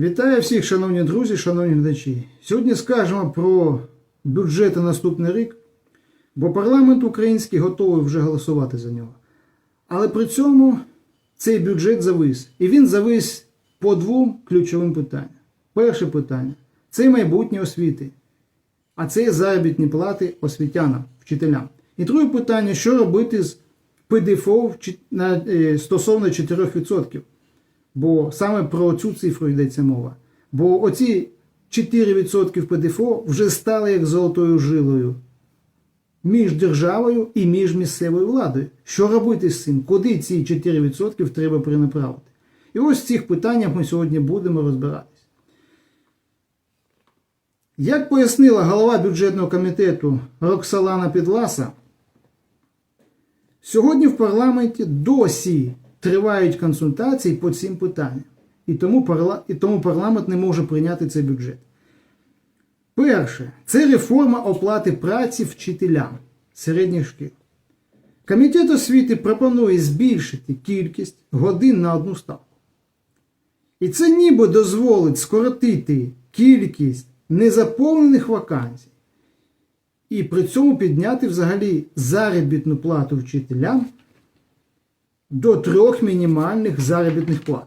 Вітаю всіх, шановні друзі, шановні глядачі. Сьогодні скажемо про бюджет на наступний рік, бо парламент український готовий вже голосувати за нього. Але при цьому цей бюджет завис. І він завис по двом ключовим питанням. Перше питання це майбутнє освіти, а це заробітні плати освітянам, вчителям. І друге питання, що робити з ПДФО е, стосовно 4%. Бо саме про цю цифру йдеться мова. Бо оці 4% ПДФО вже стали як золотою жилою між державою і між місцевою владою. Що робити з цим? Куди ці 4% треба перенаправити? І ось в цих питаннях ми сьогодні будемо розбиратись. Як пояснила голова бюджетного комітету Роксалана Підласа, Сьогодні в парламенті досі тривають консультації по цим питанням. І тому, парла... і тому парламент не може прийняти цей бюджет. Перше, це реформа оплати праці вчителям середніх шкіл. Комітет освіти пропонує збільшити кількість годин на одну ставку. І це ніби дозволить скоротити кількість незаповнених вакансій і при цьому підняти взагалі заробітну плату вчителям до трьох мінімальних заробітних плат.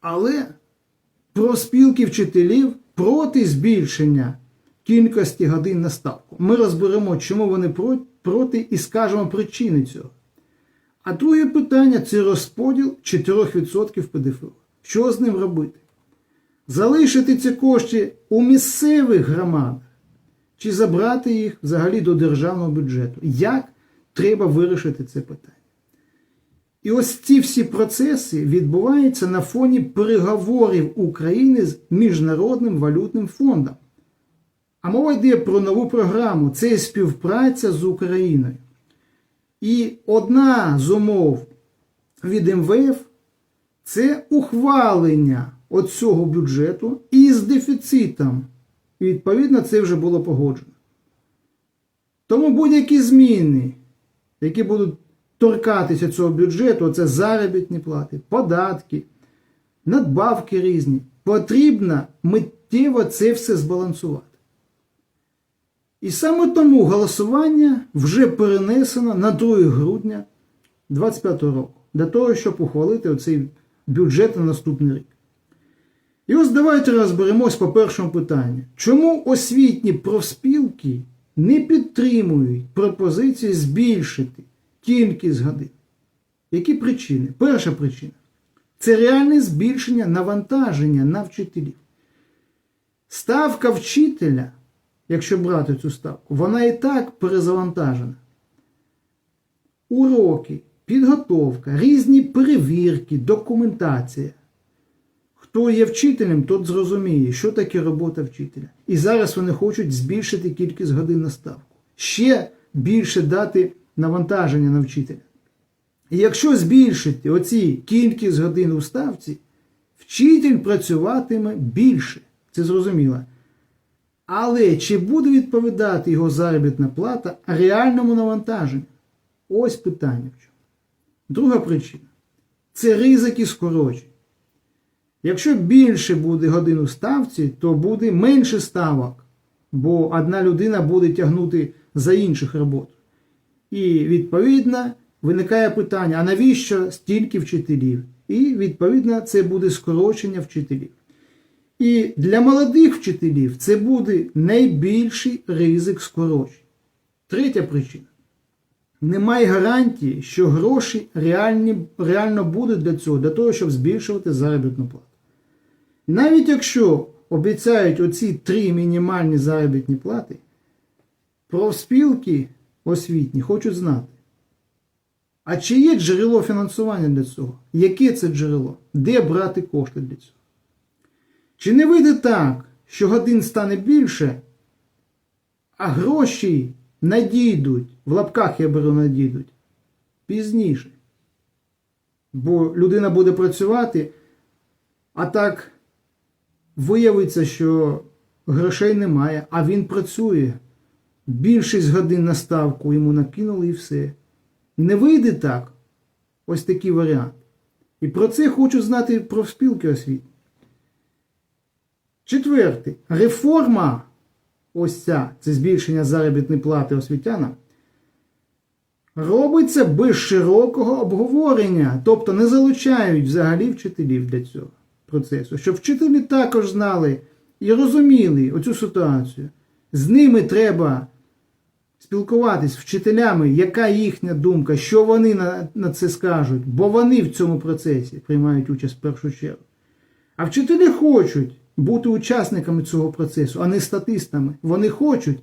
Але профспілки вчителів проти збільшення кількості годин на ставку. Ми розберемо, чому вони проти і скажемо причини цього. А друге питання це розподіл 4% ПДФО. Що з ним робити? Залишити ці кошти у місцевих громадах чи забрати їх взагалі до державного бюджету. Як треба вирішити це питання? І ось ці всі процеси відбуваються на фоні переговорів України з Міжнародним валютним фондом. А мова йде про нову програму це співпраця з Україною. І одна з умов від МВФ це ухвалення оцього бюджету із дефіцитом. І відповідно це вже було погоджено. Тому будь-які зміни, які будуть торкатися цього бюджету, це заробітні плати, податки, надбавки різні, потрібно миттєво це все збалансувати. І саме тому голосування вже перенесено на 2 грудня 2025 року, для того, щоб ухвалити оцей бюджет на наступний рік. І ось давайте розберемось по першому питанню. Чому освітні профспілки не підтримують пропозиції збільшити кількість годин? Які причини? Перша причина це реальне збільшення навантаження на вчителів. Ставка вчителя, якщо брати цю ставку, вона і так перезавантажена. Уроки, підготовка, різні перевірки, документація. Хто є вчителем, тот зрозуміє, що таке робота вчителя. І зараз вони хочуть збільшити кількість годин на ставку. Ще більше дати навантаження на вчителя. І якщо збільшити оці кількість годин у ставці, вчитель працюватиме більше. Це зрозуміло. Але чи буде відповідати його заробітна плата реальному навантаженню? Ось питання в чому. Друга причина це ризики скорочень. Якщо більше буде годин у ставці, то буде менше ставок, бо одна людина буде тягнути за інших робот. І відповідно виникає питання: а навіщо стільки вчителів? І відповідно це буде скорочення вчителів. І для молодих вчителів це буде найбільший ризик скорочень. Третя причина. Немає гарантії, що гроші реальні, реально будуть для цього, для того, щоб збільшувати заробітну плату. Навіть якщо обіцяють оці три мінімальні заробітні плати, профспілки освітні хочуть знати, а чи є джерело фінансування для цього? Яке це джерело? Де брати кошти для цього? Чи не вийде так, що годин стане більше, а гроші надійдуть, в лапках я беру надійдуть, пізніше? Бо людина буде працювати, а так виявиться, що грошей немає, а він працює. Більшість годин на ставку йому накинули і все. Не вийде так. Ось такий варіант. І про це хочу знати профспілки освітні. Четверте. Реформа, ось ця, це збільшення заробітної плати освітянам, робиться без широкого обговорення, тобто не залучають взагалі вчителів для цього процесу, щоб вчителі також знали і розуміли оцю ситуацію. З ними треба спілкуватись з вчителями, яка їхня думка, що вони на, на це скажуть, бо вони в цьому процесі приймають участь в першу чергу. А вчителі хочуть бути учасниками цього процесу, а не статистами. Вони хочуть,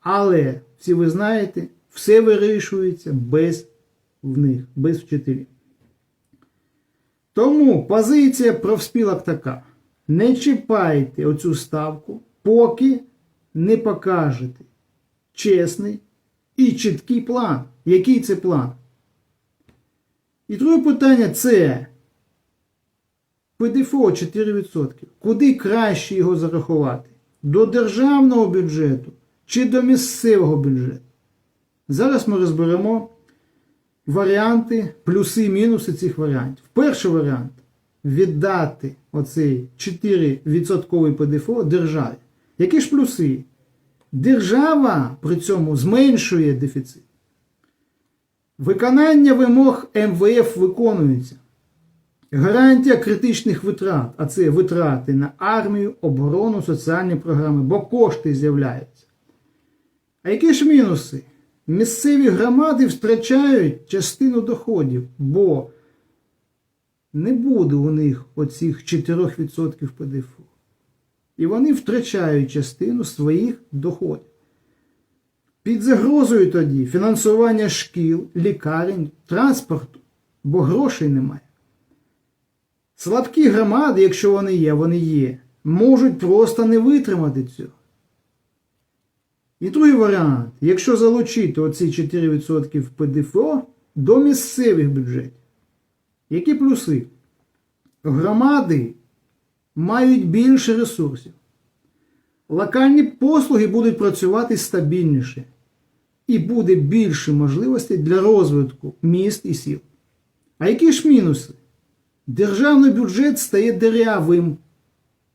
але всі ви знаєте, все вирішується без в них, без вчителів. Тому позиція профспілок така: не чіпайте оцю ставку, поки не покажете чесний і чіткий план. Який це план? І друге питання це ПДФО 4%. Куди краще його зарахувати? До державного бюджету чи до місцевого бюджету? Зараз ми розберемо варіанти, плюси і мінуси цих варіантів. Перший варіант віддати оцей 4% ПДФО державі. Які ж плюси? Держава при цьому зменшує дефіцит. Виконання вимог МВФ виконується. Гарантія критичних витрат, а це витрати на армію, оборону, соціальні програми, бо кошти з'являються. А які ж мінуси? Місцеві громади втрачають частину доходів, бо не буде у них оцих 4% ПДФО. І вони втрачають частину своїх доходів. Під загрозою тоді фінансування шкіл, лікарень, транспорту, бо грошей немає. Слабкі громади, якщо вони є, вони є, можуть просто не витримати цього. І другий варіант, якщо залучити оці 4% ПДФО до місцевих бюджетів. Які плюси? Громади мають більше ресурсів. Локальні послуги будуть працювати стабільніше. І буде більше можливостей для розвитку міст і сіл. А які ж мінуси? Державний бюджет стає дерявим,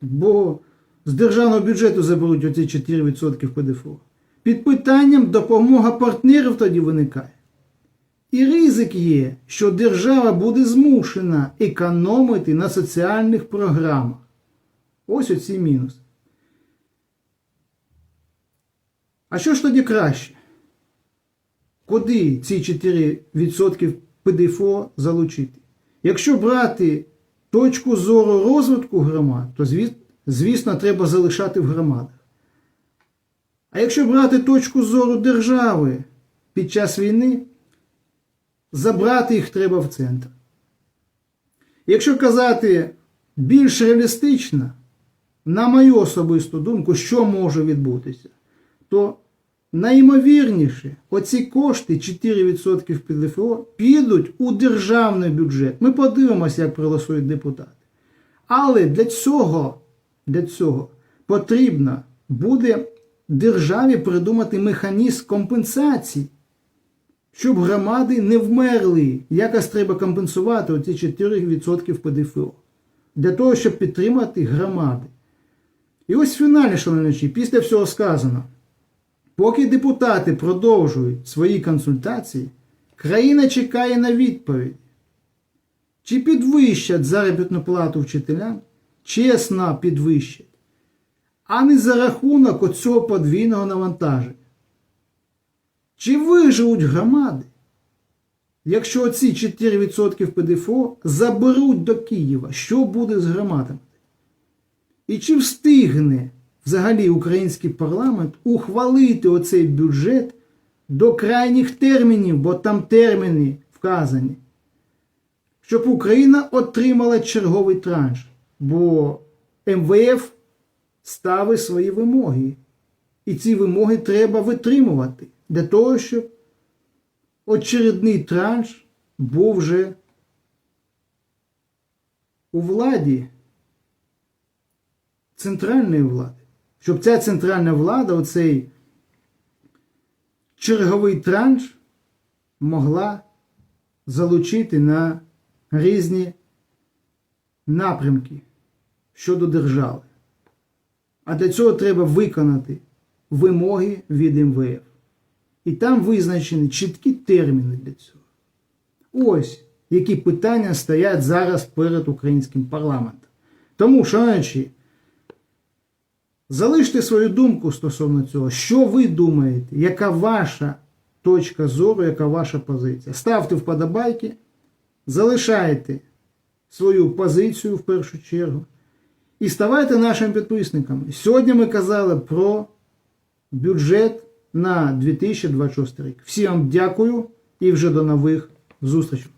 бо з державного бюджету заберуть оці 4% ПДФО. Під питанням допомога партнерів тоді виникає. І ризик є, що держава буде змушена економити на соціальних програмах. Ось оці мінуси. А що ж тоді краще? Куди ці 4% ПДФО залучити? Якщо брати точку зору розвитку громад, то звісно, треба залишати в громадах. А якщо брати точку зору держави під час війни, забрати їх треба в центр. Якщо казати більш реалістично, на мою особисту думку, що може відбутися, то найімовірніше оці кошти 4% ПДФО підуть у державний бюджет. Ми подивимося, як проголосують депутати. Але для цього, для цього потрібно буде державі придумати механізм компенсації, щоб громади не вмерли. Якось треба компенсувати оці 4% ПДФО. Для того, щоб підтримати громади. І ось фінальне, шановні, після всього сказано. Поки депутати продовжують свої консультації, країна чекає на відповідь. Чи підвищать заробітну плату вчителям? Чесно підвищать, а не за рахунок оцього подвійного навантаження. Чи виживуть громади, якщо оці 4% ПДФО заберуть до Києва, що буде з громадами? І чи встигне взагалі український парламент ухвалити оцей бюджет до крайніх термінів, бо там терміни вказані, щоб Україна отримала черговий транш, бо МВФ ставить свої вимоги. І ці вимоги треба витримувати для того, щоб очередний транш був вже у владі центральної влади. Щоб ця центральна влада, оцей черговий транш, могла залучити на різні напрямки щодо держави. А для цього треба виконати вимоги від МВФ. І там визначені чіткі терміни для цього. Ось які питання стоять зараз перед українським парламентом. Тому, шановні, залиште свою думку стосовно цього. Що ви думаєте? Яка ваша точка зору, яка ваша позиція? Ставте вподобайки, залишайте свою позицію в першу чергу. І ставайте нашими підписниками. Сьогодні ми казали про бюджет на 2026 рік. Всім дякую і вже до нових зустрічей.